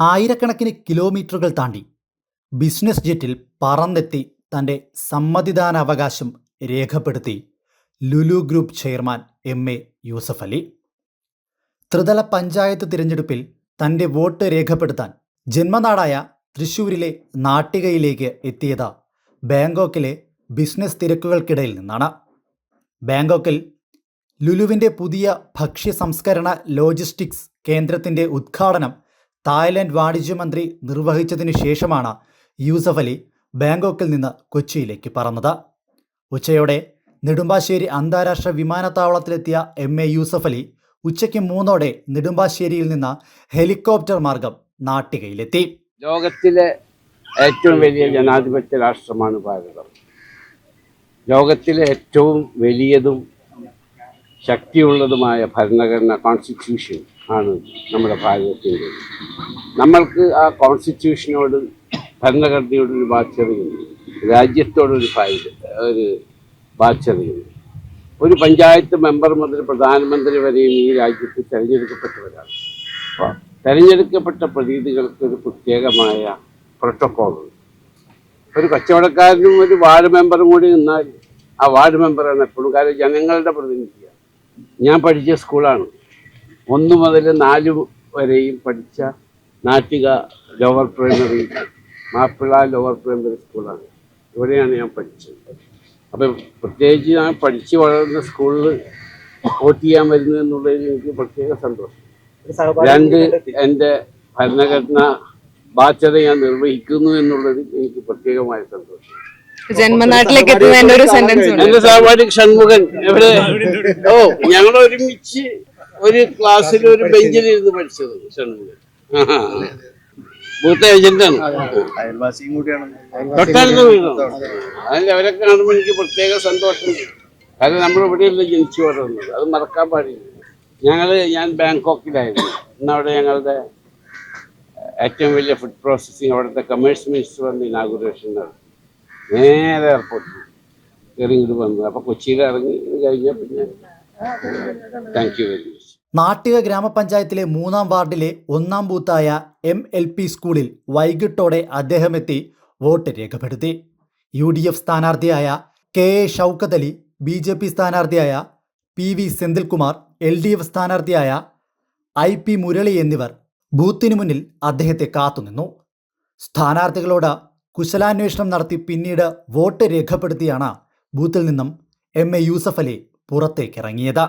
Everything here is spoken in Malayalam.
ആയിരക്കണക്കിന് കിലോമീറ്ററുകൾ താണ്ടി ബിസിനസ് ജെറ്റിൽ പറന്നെത്തി തന്റെ സമ്മതിദാനാവകാശം രേഖപ്പെടുത്തി Lulu group chairman M A Yusuff Ali. ത്രിതല പഞ്ചായത്ത് തിരഞ്ഞെടുപ്പിൽ തന്റെ വോട്ട് രേഖപ്പെടുത്താൻ ജന്മനാടായ തൃശൂരിലെ നാട്ടികയിലേക്ക് എത്തിയത് ബാങ്കോക്കിലെ ബിസിനസ് തിരക്കുകൾക്കിടയിൽ നിന്നാണ്. ബാങ്കോക്കിൽ ലുലുവിന്റെ പുതിയ ഭക്ഷ്യ സംസ്കരണ ലോജിസ്റ്റിക്സ് കേന്ദ്രത്തിന്റെ ഉദ്ഘാടനം തായ്ലൻഡ് വാണിജ്യമന്ത്രി നിർവഹിച്ചതിനു ശേഷമാണ് യൂസഫ് അലി ബാങ്കോക്കിൽ നിന്ന് കൊച്ചിയിലേക്ക് പറന്നത്. ഉച്ചയോടെ നെടുമ്പാശ്ശേരി അന്താരാഷ്ട്ര വിമാനത്താവളത്തിലെത്തിയ എം. എ. യൂസഫ് അലി ഉച്ചയ്ക്ക് മൂന്നോടെ നെടുമ്പാശ്ശേരിയിൽ നിന്ന് ഹെലികോപ്റ്റർ മാർഗം നാട്ടികയിലെത്തി. ലോകത്തിലെ ഏറ്റവും വലിയ ജനാധിപത്യ രാഷ്ട്രമാണ് ഭാരതം. ലോകത്തിലെ ഏറ്റവും വലിയതും ശക്തിയുള്ളതുമായ ഭരണഘടന കോൺസ്റ്റിറ്റ്യൂഷൻ ആണ് നമ്മുടെ ഭാരതത്തിന്റെ. നമ്മൾക്ക് ആ കോൺസ്റ്റിറ്റ്യൂഷനോട് ഭരണഘടനയോടൊരു ബാധ്യതയുണ്ട്. രാജ്യത്തോടൊരു ഒരു ബാധ്യതയുണ്ട്. ഒരു പഞ്ചായത്ത് മെമ്പർ മുതൽ പ്രധാനമന്ത്രി വരെയും ഈ രാജ്യത്ത് തിരഞ്ഞെടുക്കപ്പെട്ടവരാണ്. അപ്പോൾ തിരഞ്ഞെടുക്കപ്പെട്ട പ്രതീതികൾക്ക് ഒരു പ്രത്യേകമായ പ്രോട്ടോക്കോളുണ്ട് ഒരു കച്ചവടക്കാരനും ഒരു വാർഡ് മെമ്പറും കൂടി നിന്നാൽ ആ വാർഡ് മെമ്പറാണ് എപ്പോഴും. കാര്യം ജനങ്ങളുടെ പ്രതിനിധിയാണ്. ഞാൻ പഠിച്ച സ്കൂളാണ് ഒന്ന് മുതൽ നാല് വരെയും പഠിച്ച Nattika lower primary Mappila lower primary സ്കൂളാണ് ഇവിടെയാണ് ഞാൻ പഠിച്ചത്. അപ്പം പ്രത്യേകിച്ച് ഞാൻ പഠിച്ച് വളർന്ന സ്കൂളിൽ വോട്ട് ചെയ്യാൻ വരുന്നു എന്നുള്ളതിൽ എനിക്ക് പ്രത്യേക സന്തോഷം. രണ്ട് എന്റെ ഭരണഘടന ബാധ്യത ഞാൻ നിർവഹിക്കുന്നു എന്നുള്ളത് എനിക്ക് പ്രത്യേകമായ സന്തോഷം. ജന്മനാട്ടിലേക്ക് എത്തുന്നതിന്റെ ഒരു സെന്റൻസ് ഉണ്ട്. എന്റെ സഹപാഠി ഷൺമുഖൻ എവിടെ? ഓ ഞങ്ങൾ ഒരുമിച്ച് ഒരു ക്ലാസ്സിൽ ഒരു ബെഞ്ചിൽ ഇരുന്ന് പഠിച്ചത് ഷൺമുഖൻ. ബൂത്ത് ഏജന്റാണ്. അയൽവാസിയും കൂടിയാണ്. തൊട്ടടുത്ത വീടാണ്. അതിൽ അവരെ കാണുമ്പോൾ എനിക്ക് പ്രത്യേക സന്തോഷമുണ്ട് കാരണം നമ്മൾ ഇവിടെയല്ല ജനിച്ചു വളർന്നത്. അത് മറക്കാൻ പാടില്ല. ഞങ്ങൾ ഞാൻ ബാങ്കോക്കിലായിരുന്നു. ഇന്നവിടെ ഞങ്ങളുടെ ഏറ്റവും വലിയ ഫുഡ് പ്രോസസ്സിങ് അവിടുത്തെ കമേഴ്സ് മിനിസ്റ്റർ വന്ന് ഇനാഗുറേഷൻ നടത്തി. നേരെ എയർപോർട്ടിൽ കയറി ഇങ്ങോട്ട് വന്നത്. അപ്പോൾ കൊച്ചിയിൽ ഇറങ്ങി കഴിഞ്ഞാൽ പിന്നെ thank you very much Nattika ഗ്രാമപഞ്ചായത്തിലെ മൂന്നാം വാർഡിലെ ഒന്നാം ബൂത്തായ എം എൽ പി സ്കൂളിൽ വൈകിട്ടോടെ അദ്ദേഹം എത്തി വോട്ട് രേഖപ്പെടുത്തി. U D F സ്ഥാനാർത്ഥിയായ K A Shoukath Ali B J P സ്ഥാനാർത്ഥിയായ P V Senthilkumar L D F സ്ഥാനാർത്ഥിയായ I P Murali എന്നിവർ ബൂത്തിനു മുന്നിൽ അദ്ദേഹത്തെ കാത്തുനിന്നു. സ്ഥാനാർത്ഥികളോട് കുശലാന്വേഷണം നടത്തി പിന്നീട് വോട്ട് രേഖപ്പെടുത്തിയാണ് ബൂത്തിൽ നിന്നും എം എ യൂസഫ് അലി പുറത്തേക്കിറങ്ങിയത്.